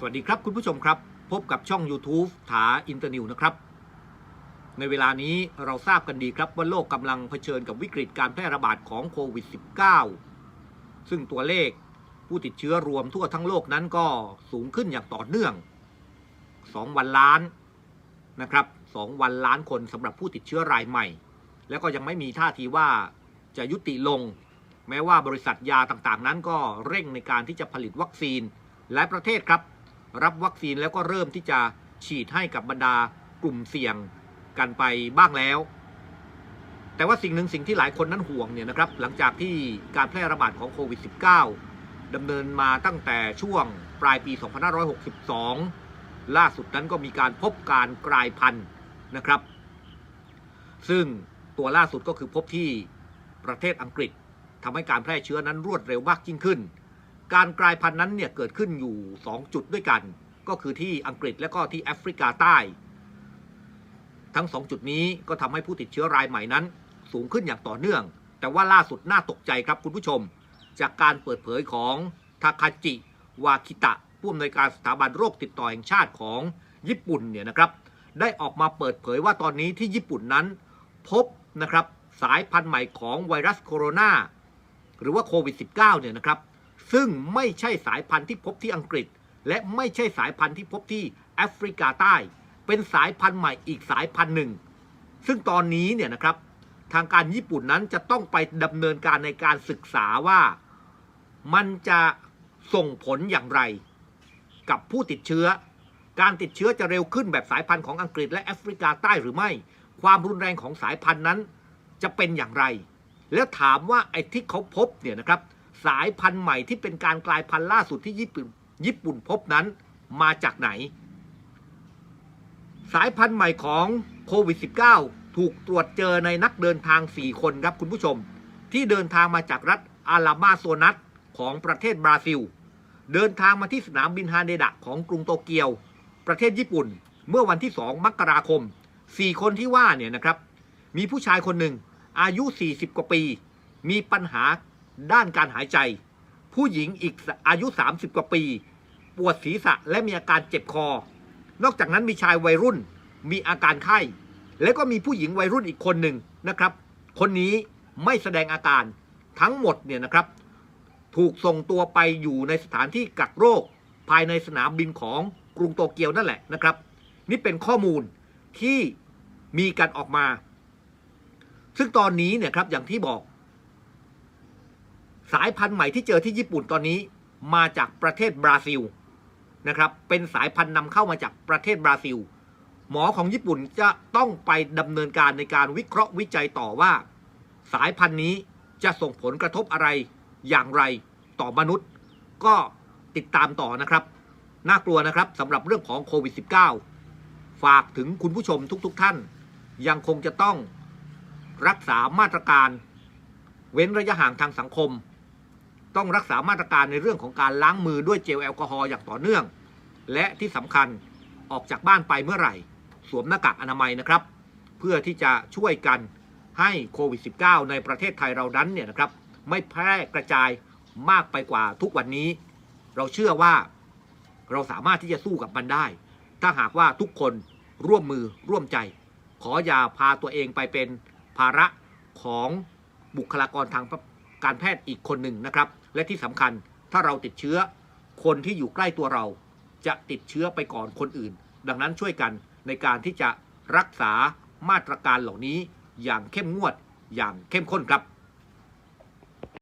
สวัสดีครับคุณผู้ชมครับ พบกับช่อง YouTube ถาอินเตอร์นิวนะครับ ในเวลานี้เราทราบกันดีครับว่าโลกกำลังเผชิญกับวิกฤตการแพร่ระบาดของโควิด -19 ซึ่งตัวเลขผู้ติดเชื้อรวมทั่วทั้งโลกนั้นก็สูงขึ้นอย่างต่อเนื่อง 2 วันล้านนะครับ 2 วันล้านคนสำหรับผู้ติดเชื้อรายใหม่ แล้วก็ยังไม่มีท่าทีว่าจะยุติลง แม้ว่าบริษัทยาต่างๆ นั้นก็เร่งในการที่จะผลิตวัคซีนหลายประเทศครับ รับวัคซีนแล้วก็เริ่มที่จะฉีดให้กับบรรดากลุ่มเสี่ยงกันไปบ้างแล้ว แต่ว่าสิ่งหนึ่งสิ่งที่หลายคนนั้นห่วงเนี่ยนะครับ หลังจากที่การแพร่ระบาดของโควิด -19 ดำเนินมาตั้งแต่ช่วงปลายปี 2562 ล่าสุดนั้นก็มีการพบการกลายพันธุ์นะครับ ซึ่งตัวล่าสุดก็คือพบที่ประเทศอังกฤษทำให้การแพร่เชื้อนั้นรวดเร็วมากยิ่งขึ้น การกลายพันธุ์นั้นเนี่ยเกิดขึ้นอยู่ 2 จุดด้วยกัน ก็คือที่อังกฤษและก็ที่แอฟริกาใต้ ทั้ง 2 จุดนี้ก็ทำให้ผู้ติดเชื้อรายใหม่นั้น สูงขึ้นอย่างต่อเนื่อง แต่ว่าล่าสุดน่าตกใจครับคุณผู้ชม จากการเปิดเผยของทาคาจิวาคิตะผู้อำนวยการสถาบันโรคติดต่อแห่งชาติของญี่ปุ่นเนี่ยนะครับได้ออกมาเปิดเผยว่าตอนนี้ที่ญี่ปุ่นนั้น พบนะครับสายพันธุ์ใหม่ของไวรัสโคโรนาหรือว่าโควิด -19 เนี่ยนะครับ ซึ่งไม่ใช่สายพันธุ์ที่พบที่อังกฤษ และไม่ใช่สายพันธุ์ที่พบที่แอฟริกาใต้ เป็นสายพันธุ์ใหม่อีกสายพันธุ์หนึ่ง ซึ่งตอนนี้เนี่ยนะครับทางการญี่ปุ่นนั้นจะต้องไปดำเนินการในการศึกษาว่ามันจะส่งผลอย่างไร กับผู้ติดเชื้อ การติดเชื้อจะเร็วขึ้นแบบสายพันธุ์ของอังกฤษและแอฟริกาใต้หรือไม่ ความรุนแรงของสายพันธุ์นั้นจะเป็นอย่างไร แล้วถามว่าไอ้ที่เขาพบเนี่ยนะครับ สายพันธุ์ใหม่ที่เป็นการกลายพันธุ์ล่าสุดที่ญี่ปุ่นญี่ปุ่นพบนั้นมาจากไหน สายพันธุ์ใหม่ของโควิด -19 ถูกตรวจเจอในนักเดินทาง 4 คนครับคุณผู้ชม ที่เดินทางมาจากรัฐอาลาบาโซนัสของประเทศบราซิล เดินทางมาที่สนามบินฮาเดดะของกรุงโตเกียว ประเทศญี่ปุ่น เมื่อวันที่ 2 มกราคม 4 คนที่ว่าเนี่ยนะครับ มีผู้ชายคนหนึ่งอายุ 40 กว่าปี มีปัญหา ด้านการหายใจ ผู้หญิงอีกอายุ 30 กว่าปี ปวดศีรษะและมีอาการเจ็บคอ นอกจากนั้นมีชายวัยรุ่นมีอาการไข้ แล้วก็มีผู้หญิงวัยรุ่นอีกคนหนึ่งนะครับ คนนี้ไม่แสดงอาการทั้งหมดเนี่ยนะครับ ถูกส่งตัวไปอยู่ในสถานที่กักโรค ภายในสนามบินของกรุงโตเกียวนั่นแหละนะครับ นี่เป็นข้อมูลที่มีการออกมา ซึ่งตอนนี้เนี่ยครับอย่างที่บอก สายพันธุ์ใหม่ที่เจอที่ญี่ปุ่นตอนนี้มาจากประเทศบราซิลนะครับเป็นสายพันธุ์นำเข้ามาจากประเทศบราซิล หมอของญี่ปุ่นจะต้องไปดำเนินการในการวิเคราะห์วิจัยต่อว่า สายพันธุ์นี้จะส่งผลกระทบอะไรอย่างไรต่อมนุษย์ ก็ติดตามต่อนะครับ น่ากลัวนะครับสำหรับเรื่องของโควิด -19 ฝากถึงคุณผู้ชมทุกๆทท่าน ยังคงจะต้องรักษามาตรการ เว้นระยะห่างทางสังคม ต้องรักษามาตรการในเรื่องของการล้างมือด้วยเจลแอลกอฮอล์อย่างต่อเนื่อง และที่สำคัญออกจากบ้านไปเมื่อไหร่ สวมหน้ากากอนามัยนะครับ เพื่อที่จะช่วยกันให้โควิด -19 ในประเทศไทยเรานั้นเนี่ยนะครับ ไม่แพร่กระจายมากไปกว่าทุกวันนี้ เราเชื่อว่าเราสามารถที่จะสู้กับมันได้ ถ้าหากว่าทุกคนร่วมมือร่วมใจ ขออย่าพาตัวเองไปเป็นภาระของบุคลากรทาง การแพทย์อีกคนหนึ่งนะครับ และที่สำคัญถ้าเราติดเชื้อ คนที่อยู่ใกล้ตัวเรา จะติดเชื้อไปก่อนคนอื่น ดังนั้นช่วยกันในการที่จะรักษามาตรการเหล่านี้อย่างเข้มงวดอย่างเข้มข้นครับ